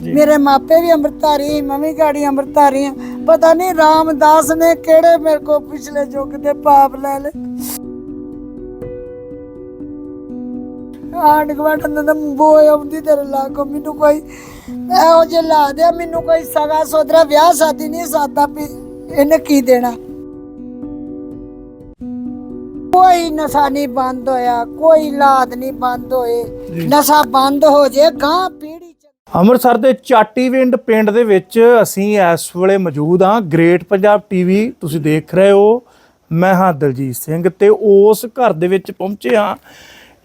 ਮੇਰੇ ਮਾਪੇ ਵੀ ਅੰਮ੍ਰਿਤਧਾਰੀ ਮੈਂ ਵੀ ਗਾੜੀ ਅੰਮ੍ਰਿਤਧਾਰੀ ਆ ਪਤਾ ਨਹੀਂ ਰਾਮਦਾਸ ਨੇ ਕਿਹੜੇ ਮੇਰੇ ਕੋ ਪਿਛਲੇ ਯੁੱਗ ਦੇ ਪਾਪ ਲੈ ਲਏ। ਆਂਡ ਗਵਾਂਡ ਦਾ ਬੋਏ ਆਉਂਦੀ ਤੇਰੇ ਲਾਗੋ ਮੈਨੂੰ ਕੋਈ ਇਹੋ ਜੇ ਲਾ ਦੇ ਮੈਨੂੰ ਕੋਈ ਸਗਾ ਸੋਦਰਾ ਵਿਆਹ ਸ਼ਾਦੀ ਨਹੀਂ ਸਾਦਾ ਵੀ ਇਹਨੇ ਕੀ ਦੇਣਾ? ਕੋਈ ਨਸ਼ਾ ਨਹੀਂ ਬੰਦ ਹੋਇਆ ਕੋਈ ਲਾਦ ਨਹੀਂ ਬੰਦ ਹੋਏ। ਨਸ਼ਾ ਬੰਦ ਹੋ ਜੇ ਗਾਂ ਪੀੜੀ ਅੰਮ੍ਰਿਤਸਰ ਦੇ ਚਾਟੀਵਿੰਡ ਪਿੰਡ ਦੇ ਵਿੱਚ ਅਸੀਂ ਇਸ ਵੇਲੇ ਮੌਜੂਦ ਹਾਂ। ਗ੍ਰੇਟ ਪੰਜਾਬ ਟੀਵੀ ਤੁਸੀਂ ਦੇਖ ਰਹੇ ਹੋ। ਮੈਂ ਹਾਂ ਦਲਜੀਤ ਸਿੰਘ ਤੇ ਉਸ ਘਰ ਦੇ ਵਿੱਚ ਪਹੁੰਚੇ ਹਾਂ।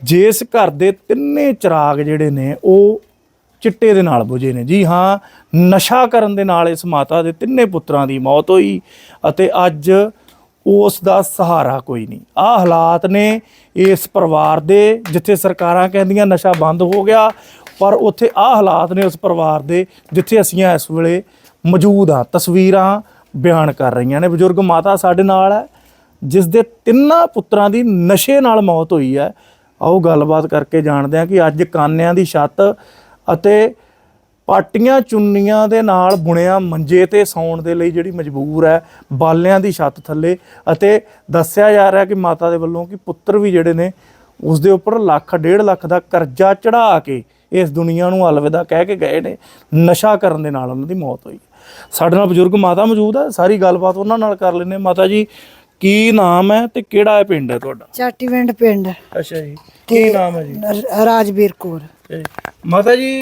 ਜਿਸ ਘਰ ਦੇ ਤਿੰਨੇ ਚਿਰਾਗ ਜਿਹੜੇ ਨੇ, ਉਹ ਚਿੱਟੇ ਦੇ ਨਾਲ ਬੁਝੇ ਨੇ। ਜੀ ਹਾਂ, ਨਸ਼ਾ ਕਰਨ ਦੇ ਨਾਲ ਇਸ ਮਾਤਾ ਦੇ ਤਿੰਨੇ ਪੁੱਤਰਾਂ ਦੀ ਮੌਤ ਹੋਈ ਅਤੇ ਅੱਜ ਉਸ ਦਾ ਸਹਾਰਾ ਕੋਈ ਨਹੀਂ। ਆ ਹਾਲਾਤ ਨੇ ਇਸ ਪਰਿਵਾਰ ਦੇ, ਜਿੱਥੇ ਸਰਕਾਰਾਂ ਕਹਿੰਦੀਆਂ ਨਸ਼ਾ ਬੰਦ ਹੋ ਗਿਆ ਪਰ ਉੱਥੇ ਆਹ ਹਾਲਾਤ ਨੇ ਉਸ ਪਰਿਵਾਰ ਦੇ ਜਿੱਥੇ ਅਸੀਂ ਇਸ ਵੇਲੇ ਮੌਜੂਦ ਆ ਤਸਵੀਰਾਂ ਬਿਆਨ ਕਰ ਰਹੀਆਂ ਨੇ। ਬਜ਼ੁਰਗ ਮਾਤਾ ਸਾਡੇ ਨਾਲ ਹੈ, ਜਿਸ ਦੇ ਤਿੰਨਾਂ ਪੁੱਤਰਾਂ ਦੀ ਨਸ਼ੇ ਨਾਲ ਮੌਤ ਹੋਈ ਹੈ। ਆਓ ਗੱਲਬਾਤ ਕਰਕੇ ਜਾਣਦੇ ਹਾਂ ਕਿ ਅੱਜ ਕਾਨਿਆਂ ਦੀ ਛੱਤ ਅਤੇ ਪਾਟੀਆਂ ਚੁੰਨੀਆਂ ਦੇ ਨਾਲ ਬੁਣਿਆ ਮੰਜੇ ਤੇ ਸੌਣ ਦੇ ਲਈ ਜਿਹੜੀ ਮਜਬੂਰ ਹੈ, ਬਾਲਿਆਂ ਦੀ ਛੱਤ ਥੱਲੇ ਅਤੇ ਦੱਸਿਆ ਜਾ ਰਿਹਾ ਕਿ ਮਾਤਾ ਦੇ ਵੱਲੋਂ ਕਿ ਪੁੱਤਰ ਵੀ ਜਿਹੜੇ ਨੇ ਉਸ ਦੇ ਉੱਪਰ ਲੱਖ, ਡੇਢ ਲੱਖ ਦਾ ਕਰਜ਼ਾ ਚੜਾ ਕੇ ਇਸ ਦੁਨੀਆ ਨੂੰ ਅਲਵਿਦਾ ਕਹਿ ਕੇ ਗਏ ਨੇ ਨਸ਼ਾ ਕਰਨ ਦੇ ਨਾਲ ਉਹਨਾਂ ਦੀ ਮੌਤ ਹੋਈ ਸਾਡੇ ਨਾਲ ਬਜ਼ੁਰਗ ਮਾਤਾ ਮੌਜੂਦ ਹੈ ਸਾਰੀ ਗੱਲਬਾਤ ਉਹਨਾਂ ਨਾਲ ਕਰ ਹਾਂ। ਮਾਤਾ ਜੀ ਕੀ ਨਾਮ ਹੈ ਤੇ ਕਿਹੜਾ ਹੈ ਪਿੰਡ ਹੈ ਤੁਹਾਡਾ? ਚਾਟੀਵਿੰਡ ਪਿੰਡ। ਅੱਛਾ ਜੀ ਕੀ ਨਾਮ ਹੈ ਜੀ? ਰਾਜਵੀਰ ਕੌਰ। ਮਾਤਾ ਜੀ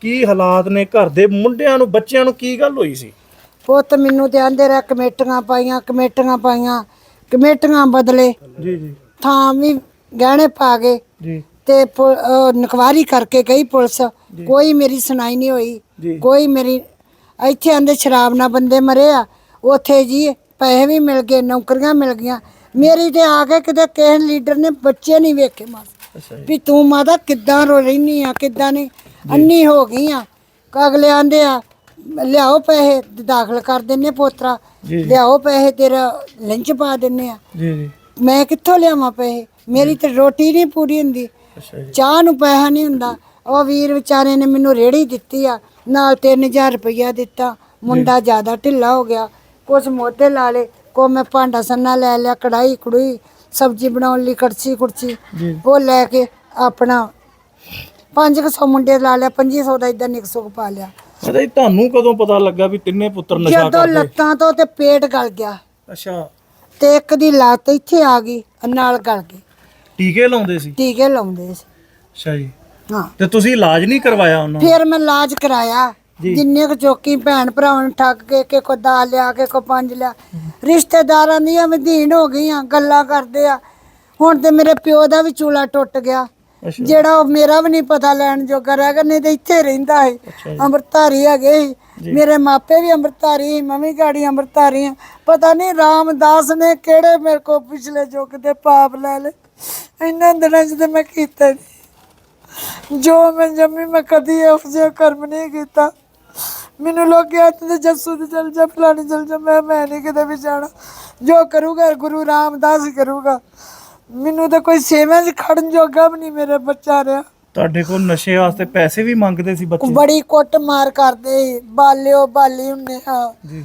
ਕੀ ਹਾਲਾਤ ਨੇ ਘਰ ਦੇ ਮੁੰਡਿਆਂ ਨੂੰ ਬੱਚਿਆਂ ਨੂੰ ਕੀ ਗੱਲ ਹੋਈ ਸੀ? ਪੁੱਤ ਮੈਨੂੰ ਤੇ ਆਂਦੇ ਰਹਿ ਕਮੇਟੀਆਂ ਪਾਈਆਂ ਕਮੇਟੀਆਂ ਪਾਈਆਂ ਕਮੇਟੀਆਂ ਬਦਲੇ ਜੀ ਜੀ। ਥਾਂ ਵੀ ਗਹਿਣੇ ਪਾ ਗਏ। ਜੀ। ਤੇ ਪੁ- ਅਹ ਨਕਵਾਰੀ ਕਰਕੇ ਗਈ ਪੁਲਿਸ। ਕੋਈ ਮੇਰੀ ਸੁਣਾਈ ਨਹੀਂ ਹੋਈ। ਕੋਈ ਮੇਰੀ ਇੱਥੇ ਆਂਦੇ ਸ਼ਰਾਬ ਨਾਲ ਬੰਦੇ ਮਰੇ ਆ। ਉੱਥੇ ਜੀ ਪੈਸੇ ਵੀ ਮਿਲ ਗਏ ਨੌਕਰੀਆਂ ਮਿਲ ਗਈਆਂ। ਮੇਰੀ ਤੇ ਆ ਕੇ ਕਿਤੇ ਕਿਸੇ ਲੀਡਰ ਨੇ ਬੱਚੇ ਨਹੀਂ ਵੇਖੇ ਮਾਸ। ਵੀ ਤੂੰ ਮਾਤਾ ਕਿੱਦਾਂ ਰੋ ਰਹਿਨੀ ਆ ਕਿੱਦਾਂ ਨਹੀਂ? ਅੰਨੀ ਹੋ ਗਈ ਆ। ਅਗਲੇ ਆਂਦੇ ਆ ਲਿਆਓ ਪੈਸੇ ਦਾਖਲ ਕਰ ਦਿੰਨੇ ਪੋਤਰਾ। ਲਿਆਓ ਪੈਸੇ ਤੇਰਾ ਲੰਚ ਪਾ ਦਿੰਨੇ ਆ। ਜੀ ਜੀ। ਮੈਂ ਕਿੱਥੋਂ ਲਿਆਵਾਂ ਪੈਸੇ? ਮੇਰੀ ਤੇ ਰੋਟੀ ਨਹੀਂ ਪੂਰੀ ਹੁੰਦੀ। ਚਾਹ ਨੂੰ ਪੈਸਾ ਨਹੀਂ ਹੁੰਦਾ। ਉਹ ਵੀਰ ਵਿਚਾਰੇ ਨੇ ਮੈਨੂੰ ਰੇੜੀ ਦਿੱਤੀ ਆ। ਨਾਲ 3000 ਰੁਪਇਆ ਦਿੱਤਾ। ਮੁੰਡਾ ਜ਼ਿਆਦਾ ਢਿੱਲਾ ਹੋ ਗਿਆ। ਕੁਛ ਮੋਢੇ ਲਾ ਲੇ ਕੋ ਮੈਂ ਭਾਂਡਾ ਸੰਨਾ ਲੈ ਲਿਆ ਕੜਾਈ ਕੜੂਈ ਸਬਜ਼ੀ ਬਣਾਉਣ ਲਈ ਕੜਛੀ ਕੁੜਛੀ। ਉਹ ਲੈ ਕੇ ਆਪਣਾ 500 ਮੁੰਡੇ ਲਾ ਲਿਆ। 2500 ਦਾ ਇਦਾਂ ਨਿਕਸੋ ਪਾ ਲਿਆ। ਜੀ ਤੁਹਾਨੂੰ ਕਦੋਂ ਪਤਾ ਲੱਗਾ ਵੀ ਤਿੰਨੇ ਪੁੱਤਰ ਨਸ਼ਾ ਜਦੋਂ ਕਰਦੇ? ਲੱਤਾਂ ਤੋਂ ਤੇ ਪੇਟ ਗਲ ਗਿਆ। ਅੱਛਾ। ਤੇ ਇੱਕ ਦੀ ਲੱਤ ਇੱਥੇ ਆ ਗਈ ਨਾਲ ਗਲ ਗਈ। ਟੀਕੇ ਲਾਉਂਦੇ ਸੀ? ਟੀਕੇ ਲਾਉਂਦੇ ਸੀ। ਅੱਛਾ ਜੀ। ਹਾਂ। ਤੇ ਤੁਸੀਂ ਇਲਾਜ ਨਹੀਂ ਕਰਵਾਇਆ ਉਹਨਾਂ ਦਾ? ਫਿਰ ਮੈਂ ਇਲਾਜ ਕਰਾਇਆ। ਜੀ। ਜਿੰਨੇ ਕੁ ਚੌਕੀ ਭੈਣ ਭਰਾਵਾਂ ਨੂੰ ਠੱਗ ਕੇ ਕਿ ਕੋ ਦਾ ਲਿਆ ਕੇ ਕੋ ਪੰਜ ਲਿਆ। ਰਿਸ਼ਤੇਦਾਰਾਂ ਦੀਆਂ ਮਧੀਨ ਹੋ ਗਈਆਂ ਗੱਲਾਂ ਕਰਦੇ ਆ। ਹੁਣ ਤੇ ਮੇਰੇ ਪਿਓ ਦਾ ਵੀ ਚੂਲਾ ਟੁੱਟ ਗਿਆ। ਅੱਛਾ। ਜਿਹੜਾ ਉਹ ਮੇਰਾ ਵੀ ਨਹੀਂ ਪਤਾ ਲੈਣ ਜੋਗਾ ਰਹਿ ਗਿਆ ਨਹੀਂ ਤੇ ਇੱਥੇ ਰਹਿੰਦਾ ਹੈ ਅੱਛਾ ਜੀ। ਅੰਮ੍ਰਿਤਧਾਰੀ ਹੈਗੇ ਸੀ। ਮੇਰੇ ਮਾਪੇ ਵੀ ਅੰਮ੍ਰਿਤਧਾਰੀ ਸੀ ਮੈਂ ਵੀ ਗਾੜੀ ਅੰਮ੍ਰਿਤਧਾਰੀ ਪਤਾ ਨਹੀਂ ਰਾਮਦਾਸ ਨੇ ਕਿਹੜੇ ਮੇਰੇ ਕੋ ਪਿਛਲੇ ਯੁੱਗ ਦੇ ਪਾਪ ਲੈ ਲਏ। ਇਹਨਾਂ ਦਿਨਾਂ 'ਚ ਤਾਂ ਮੈਂ ਕੀਤਾ ਨਹੀਂ ਜੋ ਮੈਂ ਜੰਮੀ ਮੈਂ ਕਦੀ ਇਹੋ ਜਿਹਾ ਕਰਮ ਨਹੀਂ ਕੀਤਾ। ਮੈਨੂੰ ਲੋਕ ਕਹਿੰਦੇ ਜੱਸੂ ਦੀ ਚਲ ਜਾ, ਫਲਾਣੇ ਚਲ ਜਾ। ਮੈਂ ਮੈਂ ਨਹੀਂ ਕਿਤੇ ਵੀ ਜਾਣਾ। ਜੋ ਕਰੂਗਾ, ਗੁਰੂ ਰਾਮਦਾਸ ਕਰੂਗਾ। ਮੈਨੂੰ ਤਾਂ ਕੋਈ ਸੇਵਾ 'ਚ ਖੜਨ ਜੋਗਾ ਵੀ ਨਹੀਂ ਮੇਰਾ ਬੱਚਾ ਰਿਹਾ ਤੁਹਾਡੇ ਕੋਲ ਨਸ਼ੇ ਵਾਸਤੇ ਪੈਸੇ ਵੀ ਮੰਗਦੇ ਸੀ ਬੱਚੇ? ਬੜੀ ਕੁੱਟ ਮਾਰ ਕਰਦੇ ਸੀ, ਬਾਲਿਓ ਬਾਲੀ ਹੁੰਨੇ ਆ। ਜੀ।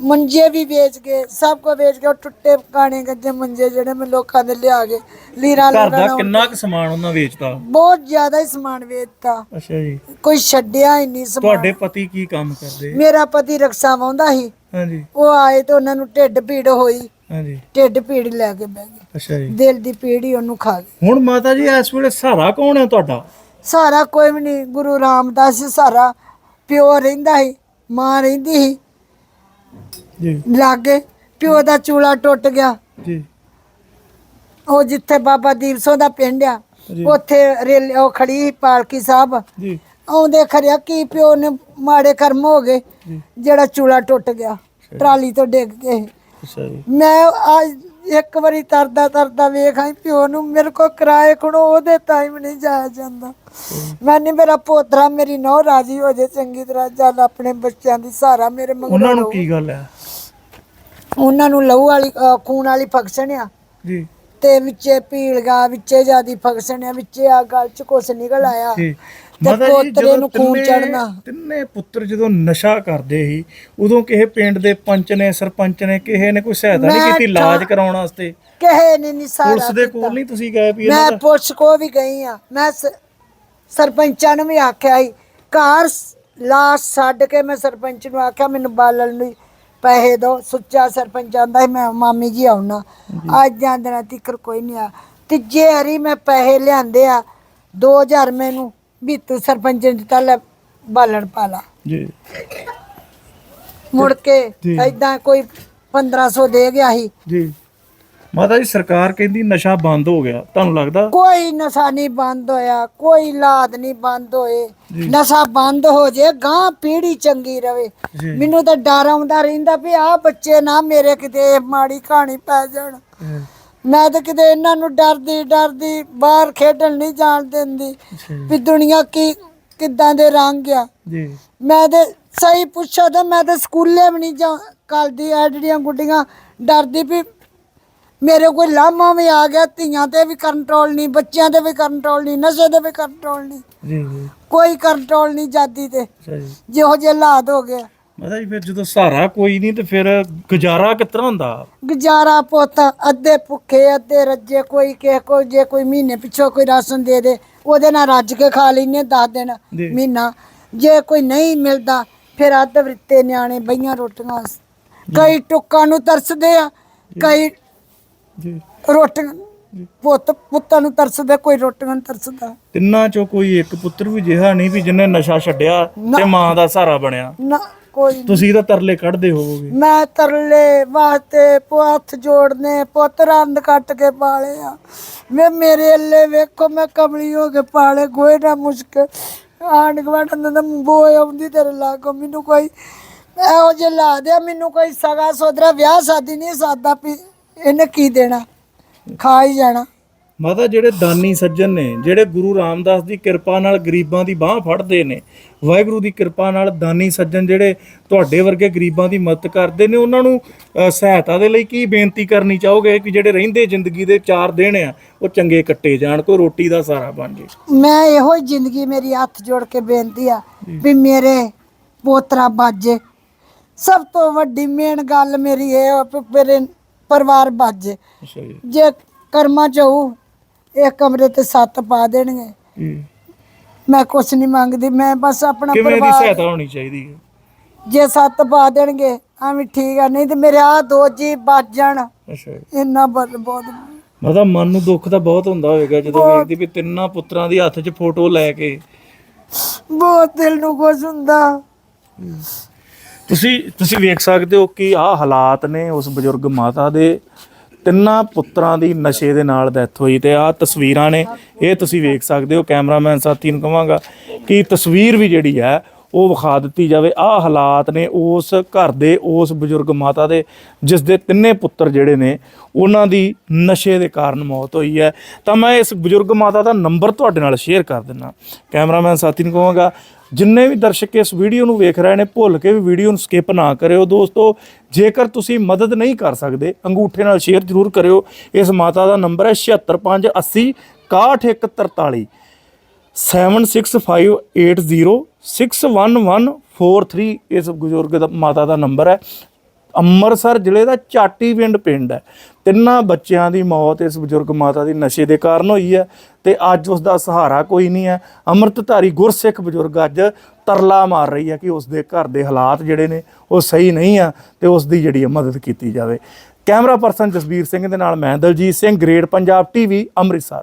ਮੰਜੇ ਵੀ ਵੇਚ ਕੇ ਸਭ ਕੋ ਵੇਚ ਕੇ ਉਹ ਟੁੱਟੇ ਕਾਣੇ ਗੱਜੇ ਮੰਜੇ ਜਿਹੜੇ ਮੈਂ ਲੋਕਾਂ ਦੇ ਲਿਆ ਕੇ ਲੀਰਾ ਘਰ ਦਾ ਲਗਾਣਾ ਕਿੰਨਾ ਕੁ ਸਮਾਨ ਉਹਨਾਂ ਵੇਚਦਾ ਬਹੁਤ ਜ਼ਿਆਦਾ ਹੀ ਸਮਾਨ ਵੇਚਤਾ। ਅੱਛਾ ਜੀ। ਕੋਈ ਛੱਡਿਆ ਹੀ ਨਹੀਂ ਸਮਾਨ। ਤੁਹਾਡੇ ਪਤੀ ਕੀ ਕੰਮ ਕਰਦੇ? ਮੇਰਾ ਪਤੀ ਰਕਸ਼ਾ ਵਾਉਂਦਾ ਸੀ। ਹਾਂਜੀ। ਉਹ ਆਏ ਤੇ ਉਹਨਾਂ ਨੂੰ ਢਿੱਡ ਪੀੜ ਹੋਈ। ਹਾਂਜੀ। ਢਿੱਡ ਪੀੜ ਲੈ ਕੇ ਬਹਿ ਗਏ ਅੱਛਾ ਜੀ। ਦਿਲ ਦੀ ਪੀੜ ਹੀ ਉਹਨੂੰ ਖਾ ਗਈ। ਹੁਣ ਮਾਤਾ ਜੀ ਇਸ ਵੇਲੇ ਸਹਾਰਾ ਕੌਣ ਹੈ ਤੁਹਾਡਾ? ਸਾਰਾ ਕੋਈ ਵੀ ਨਹੀਂ। ਗੁਰੂ ਰਾਮਦਾਸ ਜੀ ਸਾਰਾ ਪਿਓ ਰਹਿੰਦਾ ਸੀ ਮਾਂ ਰਹਿੰਦੀ ਸੀ। ਜੀ। ਲਾਗੇ ਪਿਓ ਦਾ ਚੂਲਾ ਟੁੱਟ ਗਿਆ। ਜੀ। ਉਹ ਜਿੱਥੇ ਬਾਬਾ ਦੀਪ ਸਿੰਘ ਦਾ ਪਿੰਡ ਆ ਜੀ। ਉੱਥੇ ਰੇਲ ਉਹ ਖੜੀ ਸੀ ਪਾਲਕੀ ਸਾਹਿਬ। ਜੀ। ਆਉਂਦੇ ਖਰਿਆ ਕੀ ਪਿਓ ਨੇ ਮਾੜੇ ਕਰਮ ਹੋ ਗਏ। ਜੀ। ਜਿਹੜਾ ਚੂਲਾ ਟੁੱਟ ਗਿਆ ਟਰਾਲੀ ਤੋਂ ਡਿੱਗ ਕੇ ਅੱਛਾ ਜੀ। ਮੈਂ ਅੱਜ ਇੱਕ ਵਾਰੀ ਤਰਦਾ ਤਰਦਾ ਵੇਖ ਆਈ ਪਿਓ ਨੂੰ ਮੇਰੇ ਕੋ ਕਿਰਾਏ ਕੋਲੋਂ ਉਹਦੇ ਟਾਈਮ ਨਹੀਂ ਜਾਇਆ ਜਾਂਦਾ। ਮੈਂ ਨਹੀਂ ਮੇਰਾ ਪੋਤਰਾ ਮੇਰੀ ਨੌ ਰਾਜੀ ਹੋ ਜੇ ਚੰਗੀ ਤਰ੍ਹਾਂ ਚੱਲ ਆਪਣੇ ਬੱਚਿਆਂ ਦੀ ਸਹਾਰਾ ਮੇਰੇ ਉਹਨਾਂ ਮੰਗਣਾ ਨੂੰ ਕੀ ਗੱਲ ਹੈ? ਉਹਨਾਂ ਨੂੰ ਲਹੂ ਵਾਲੀ ਅ, ਖੂਨ ਵਾਲੀ ਫੰਕਸ਼ਨ ਆ। ਜੀ। ਤੇ ਵਿੱਚੇ ਪੀਲਗਾ ਵਿੱਚੇ ਜਿਆਦੀ ਫੰਕਸ਼ਨ ਆ ਵਿੱਚੇ ਆ ਗਲ ਚ ਕੁਛ ਨਿਕਲ ਆਇਆ ਤੇ ਪੋਤਰੇ ਨੂੰ ਖੂਨ ਚੜਨਾ ਤਿੰਨੇ ਪੁੱਤਰ ਜਦੋਂ ਨਸ਼ਾ ਕਰਦੇ ਸੀ ਉਦੋਂ ਕਿਸੇ ਪਿੰਡ ਦੇ ਪੰਚ ਨੇ ਸਰਪੰਚ ਨੇ ਕਿਸੇ ਨੇ ਕੋਈ ਸਹਾਇਤਾ ਨਹੀਂ ਕੀਤੀ ਇਲਾਜ ਕਰਾਉਣ ਵਾਸਤੇ? ਕਹੇ ਨਹੀਂ ਨੀ ਸਾਰਾ ਪੁਲਿਸ ਦੇ। ਕੋਲ ਨਹੀਂ ਤੁਸੀਂ ਗਏ ਵੀ ਮੈਂ ਪੁਲਿਸ ਕੋ ਵੀ ਗਈ ਆ। ਮੈਂ ਸਰਪੰਚਾਂ ਨੂੰ ਵੀ ਆਖਿਆ ਸੀ ਘਰ ਲਾਸ਼ ਛੱਡ ਕੇ ਮੈਂ ਸਰਪੰਚ ਨੂੰ ਆਖਿਆ ਮੈਨੂੰ ਬਾਲਣ ਨੂੰ ਪੈਸੇ ਦਿਓ ਸੁੱਚਾ ਸਰਪੰਚ ਆਂਦਾ ਸੀ ਮੈਂ ਮਾਮੀ ਜੀ ਆਉਣਾ। ਅੱਜ ਜਾਂ ਦਿਨਾਂ ਤੀਕਰ ਕੋਈ ਨਹੀਂ ਆ। ਤੀਜੇ ਹਰੀ ਮੈਂ ਪੈਸੇ ਲਿਆਂਦੇ ਆ 2000 ਮੈਨੂੰ ਵੀ ਤੂੰ ਸਰਪੰਚ ਨੇ ਦਿੱਤਾ ਲੈ ਬਾਲਣ ਪਾ ਲਾ ਜੀ। ਮੁੜ ਕੇ। ਐਦਾਂ ਕੋਈ 1500 ਦੇ ਗਿਆ ਸੀ। ਜੀ। ਮਾਤਾ ਜੀ ਸਰਕਾਰ ਕਹਿੰਦੀ ਨਸ਼ਾ ਬੰਦ ਹੋ ਗਿਆ। ਤੁਹਾਨੂੰ ਲੱਗਦਾ? ਕੋਈ ਨਸ਼ਾ ਨਹੀਂ ਬੰਦ ਹੋਇਆ ਕੋਈ ਲਾਦ ਨਹੀਂ ਬੰਦ ਹੋਏ। ਨਸ਼ਾ ਬੰਦ ਹੋ ਜੇ ਗਾਂ ਪੀੜੀ ਚੰਗੀ ਰਵੇ। ਮੈਨੂੰ ਤਾਂ ਡਰ ਆਉਂਦਾ ਰਹਿੰਦਾ ਵੀ ਆਹ ਬੱਚੇ ਨਾ ਮੇਰੇ ਕਿਤੇ ਮਾੜੀ ਕਹਾਣੀ ਪੈ ਜਾਣ। ਮੈਂ ਤਾਂ ਕਿਤੇ ਇਹਨਾਂ ਨੂੰ ਡਰਦੀ ਡਰਦੀ ਬਾਹਰ ਖੇਡਣ ਨਹੀਂ ਜਾਣ ਦਿੰਦੀ ਵੀ ਦੁਨੀਆ ਕੀ ਕਿੱਦਾਂ ਦੇ ਰੰਗ ਆ। ਜੀ। ਮੈਂ ਤੇ ਸਹੀ ਪੁੱਛੋ ਤਾਂ ਮੈਂ ਤੇ ਸਕੂਲੇ ਵੀ ਨਹੀਂ ਜਾ ਕੱਲਦੀ ਐ ਜਿਹੜੀਆਂ ਗੁੱਡੀਆਂ ਡਰਦੀ ਵੀ ਮੇਰੇ ਕੋਈ ਲਾਮਾ ਵੀ ਆ ਗਿਆ ਧੀਆਂ ਤੇ ਵੀ ਕੰਟਰੋਲ ਨਹੀਂ ਬੱਚਿਆਂ ਤੇ ਵੀ ਕੰਟਰੋਲ ਨਹੀਂ ਨਸ਼ੇ ਤੇ ਵੀ ਕੰਟਰੋਲ ਨਹੀਂ। ਜੀ ਜੀ। ਕੋਈ ਕੰਟਰੋਲ ਨਹੀਂ ਜਾਦੀ ਤੇ। ਅੱਛਾ ਜੀ। ਜਿਹੋ ਜਿਹੇ ਹਾਲਾਤ ਹੋ ਗਏ। ਮਾਤਾ ਜੀ ਫਿਰ ਜਦੋਂ ਸਹਾਰਾ ਕੋਈ ਨਹੀਂ ਤੇ ਫਿਰ ਗੁਜ਼ਾਰਾ ਤਰ੍ਹਾਂ ਹੁੰਦਾ? ਗੁਜ਼ਾਰਾ ਪੁੱਤ ਅੱਧੇ ਭੁੱਖੇ ਅੱਧੇ ਰੱਜੇ ਕੋਈ ਕਿਸੇ ਕੋ ਜੇ ਕੋਈ ਮਹੀਨੇ ਪਿੱਛੋਂ ਕੋਈ ਰਾਸ਼ਨ ਦੇ ਦੇ ਉਹਦੇ ਨਾਲ ਰੱਜ ਕੇ ਖਾ ਲੈਨੇ 10 ਦਿਨ ਜੀ। ਮਹੀਨਾ। ਜੇ ਕੋਈ ਨਹੀਂ ਮਿਲਦਾ ਫਿਰ ਅੱਧ ਵਰਿੱਤੇ ਨਿਆਣੇ ਬਈਆਂ ਰੋਟੀਆਂ ਕਈ ਟੁੱਕਾਂ ਨੂੰ ਤਰਸਦੇ ਆ ਕਈ ਜੀ। ਰੋਟੀਆਂ ਪੁੱਤ ਪੁੱਤਾਂ ਨੂੰ ਤਰਸਦੇ ਕੋਈ ਰੋਟੀਆਂ ਨੂੰ ਤਰਸਦਾ। ਤਿੰਨਾਂ ਚੋਂ ਕੋਈ ਇੱਕ ਪੁੱਤਰ ਵੀ ਜਿਹਾ ਨਹੀਂ ਵੀ ਜਿਹਨੇ ਨਸ਼ਾ ਛੱਡਿਆ ਤੇ ਮਾਂ ਦਾ ਸਹਾਰਾ ਬਣਿਆ। ਨਾ ਕੋਈ ਤੁਸੀਂ ਤਾਂ ਤਰਲੇ ਕੱਢਦੇ ਹੋਵੋਗੇ। ਮੈਂ ਤਰਲੇ ਵਾਸਤੇ ਪੁੱਤ ਜੋੜਨੇ ਪੁੱਤ ਰੰਦ ਕੱਟ ਕੇ ਪਾਲੇ ਆ ਵੇ ਮੇਰੇ ਅੱਲੇ ਵੇਖੋ ਮੈਂ ਕਮਲੀ ਹੋ ਕੇ ਪਾਲੇ ਕੋਈ ਨਾ ਮੁਸ਼ਕ। ਆਂਡ ਗਵਾਟਨ ਦਾ ਬੋਏ ਆਉਂਦੀ ਤੇਰੇ ਲਾਗੋ। ਮੈਨੂੰ ਕੋਈ ਇਹੋ ਜੇ ਲਾ ਦਿਆ ਮੈਨੂੰ ਕੋਈ ਸਗਾ ਸੋਦਰਾ ਵਿਆਹ ਸ਼ਾਦੀ ਨਹੀਂ ਸਾਦਾ ਵੀ ਇਹਨੇ ਕੀ ਦੇਣਾ? ਖਾ ਹੀ ਜਾਣਾ। ਮਾਤਾ ਜਿਹੜੇ ਦਾਨੀ ਸੱਜਣ ਨੇ ਜਿਹੜੇ ਗੁਰੂ ਰਾਮਦਾਸ ਦੀ ਕਿਰਪਾ ਨਾਲ ਗਰੀਬਾਂ ਦੀ ਬਾਹ ਫੜਦੇ ਨੇ ਵਾਹਿਗੁਰੂ ਦੀ ਕਿਰਪਾ ਨਾਲ ਦਾਨੀ ਸੱਜਣ ਜਿਹੜੇ ਤੁਹਾਡੇ ਵਰਗੇ ਗਰੀਬਾਂ ਦੀ ਮਦਦ ਕਰਦੇ ਨੇ ਉਹਨਾਂ ਨੂੰ ਅ, ਸਹਾਇਤਾ ਦੇ ਲਈ ਕੀ ਬੇਨਤੀ ਕਰਨੀ ਚਾਹੋਗੇ ਕਿ ਜਿਹੜੇ ਰਹਿੰਦੇ ਜ਼ਿੰਦਗੀ ਦੇ ਚਾਰ ਦਿਨ ਆ ਉਹ ਚੰਗੇ ਕੱਟੇ ਜਾਣ ਕੋਈ ਰੋਟੀ ਦਾ ਸਹਾਰਾ ਬਣ ਜੇ? ਮੈਂ ਇਹੋ ਹੀ ਜ਼ਿੰਦਗੀ ਮੇਰੀ ਹੱਥ ਜੋੜ ਕੇ ਬੇਨਤੀ ਆ ਵੀ ਮੇਰੇ ਪੋਤਰਾ ਬਾਜੇ ਸਭ ਤੋਂ ਵੱਡੀ ਮੇਨ ਗੱਲ ਮੇਰੀ ਇਹ ਆ ਵੀ ਮੇਰੇ ਪਰਿਵਾਰ ਬਾਜੇ ਅੱਛਾ ਜੀ। ਜੇ ਕਰਮਾਂ ਚ ਹੋਊ ਇਹ ਕਮਰੇ ਤੇ ਸੱਤ ਪਾ ਦੇਣਗੇ। ਮੈਂ ਕੁਛ ਨਹੀਂ ਮੰਗਦੀ ਮੈਂ ਬਸ ਆਪਣਾ ਕਿਵੇਂ ਦੀ ਪਰਿਵਾਰ ਸਹਾਇਤਾ ਹੋਣੀ ਚਾਹੀਦੀ ਹੈ? ਜੇ ਸੱਤ ਪਾ ਦੇਣਗੇ ਐਵੇਂ ਠੀਕ ਆ ਨਹੀਂ ਤੇ ਮੇਰੇ ਆ ਦੋ ਜੀ ਬਚ ਜਾਣ। ਅੱਛਾ ਜੀ। ਇੰਨਾ ਬਹੁਤ ਬਹੁਤ ਮਾਤਾ ਮਨ ਨੂੰ ਦੁੱਖ ਤਾਂ ਬਹੁਤ ਹੁੰਦਾ ਹੋਵੇਗਾ ਜਦੋਂ ਵੇਖਦੀ ਵੀ ਤਿੰਨਾਂ ਪੁੱਤਰਾਂ ਦੀ ਹੱਥ 'ਚ ਫੋਟੋ ਲੈ ਕੇ। ਬਹੁਤ ਦਿਲ ਨੂੰ ਕੁਛ ਹੁੰਦਾ। ਤੁਸੀਂ ਤੁਸੀਂ ਵੇਖ ਸਕਦੇ ਹੋ ਕਿ ਆਹ ਹਾਲਾਤ ਨੇ ਉਸ ਬਜ਼ੁਰਗ ਮਾਤਾ ਦੇ। ਤਿੰਨਾਂ ਪੁੱਤਰਾਂ ਦੀ ਨਸ਼ੇ ਦੇ ਨਾਲ ਡੈਥ ਹੋਈ ਤੇ ਆਹ ਤਸਵੀਰਾਂ ਨੇ। ਇਹ ਤੁਸੀਂ ਵੇਖ ਸਕਦੇ ਹੋ ਕੈਮਰਾਮੈਨ ਸਾਥੀ ਨੂੰ ਕਹਾਂਗਾ ਕਿ ਤਸਵੀਰ ਵੀ ਜਿਹੜੀ ਹੈ ਉਹ ਵਿਖਾ ਦਿੱਤੀ ਜਾਵੇ। ਆਹ ਹਾਲਾਤ ਨੇ ਉਸ ਘਰ ਦੇ, ਉਸ ਬਜ਼ੁਰਗ ਮਾਤਾ ਦੇ, ਜਿਸ ਦੇ ਤਿੰਨੇ ਪੁੱਤਰ ਜਿਹੜੇ ਨੇ, ਉਹਨਾਂ ਦੀ ਨਸ਼ੇ ਦੇ ਕਾਰਨ ਮੌਤ ਹੋਈ ਹੈ। ਤਾਂ ਮੈਂ ਇਸ ਬਜ਼ੁਰਗ ਮਾਤਾ ਦਾ ਨੰਬਰ ਤੁਹਾਡੇ ਨਾਲ ਸ਼ੇਅਰ ਕਰ ਦਿੰਦਾ ਕੈਮਰਾਮੈਨ ਸਾਥੀ ਨੂੰ ਕਹਾਂਗਾ, ਜਿੰਨੇ ਵੀ ਦਰਸ਼ਕ ਇਸ ਵੀਡੀਓ ਨੂੰ ਵੇਖ ਰਹੇ ਨੇ, ਭੁੱਲ ਕੇ ਵੀ ਵੀਡੀਓ ਨੂੰ ਸਕਿਪ ਨਾ ਕਰਿਓ। ਦੋਸਤੋ, ਜੇਕਰ ਤੁਸੀਂ ਮਦਦ ਨਹੀਂ ਕਰ ਸਕਦੇ, ਅੰਗੂਠੇ ਨਾਲ ਸ਼ੇਅਰ ਜ਼ਰੂਰ ਕਰਿਓ। ਇਸ ਮਾਤਾ ਦਾ ਨੰਬਰ ਹੈ 76580 6143 7658061143 ਇਸ ਬਜ਼ੁਰਗ ਦਾ ਮਾਤਾ ਦਾ ਨੰਬਰ ਹੈ। ਅੰਮ੍ਰਿਤਸਰ ਜ਼ਿਲ੍ਹੇ ਦਾ ਚਾਟੀਵਿੰਡ ਪਿੰਡ ਪਿੰਡ ਹੈ। ਤਿੰਨਾਂ ਬੱਚਿਆਂ ਦੀ ਮੌਤ ਇਸ ਬਜ਼ੁਰਗ ਮਾਤਾ ਦੀ ਨਸ਼ੇ ਦੇ ਕਾਰਨ ਹੋਈ ਹੈ ਤੇ ਅੱਜ ਉਸ ਦਾ ਸਹਾਰਾ ਕੋਈ ਨਹੀਂ ਹੈ। ਅੰਮ੍ਰਿਤਧਾਰੀ ਗੁਰਸਿੱਖ ਬਜ਼ੁਰਗ ਅੱਜ ਤਰਲਾ ਮਾਰ ਰਹੀ ਹੈ ਕਿ ਉਸ ਦੇ ਘਰ ਦੇ ਹਾਲਾਤ ਜਿਹੜੇ ਨੇ ਉਹ ਸਹੀ ਨਹੀਂ ਆ ਤੇ ਉਸ ਦੀ ਜਿਹੜੀ ਹੈ ਮਦਦ ਕੀਤੀ ਜਾਵੇ। ਕੈਮਰਾ ਪਰਸਨ ਜਸਬੀਰ ਸਿੰਘ ਦੇ ਨਾਲ ਮੈਂ ਦਲਜੀਤ ਸਿੰਘ ਗ੍ਰੇਡ ਪੰਜਾਬ ਟੀਵੀ, ਅੰਮ੍ਰਿਤਸਰ।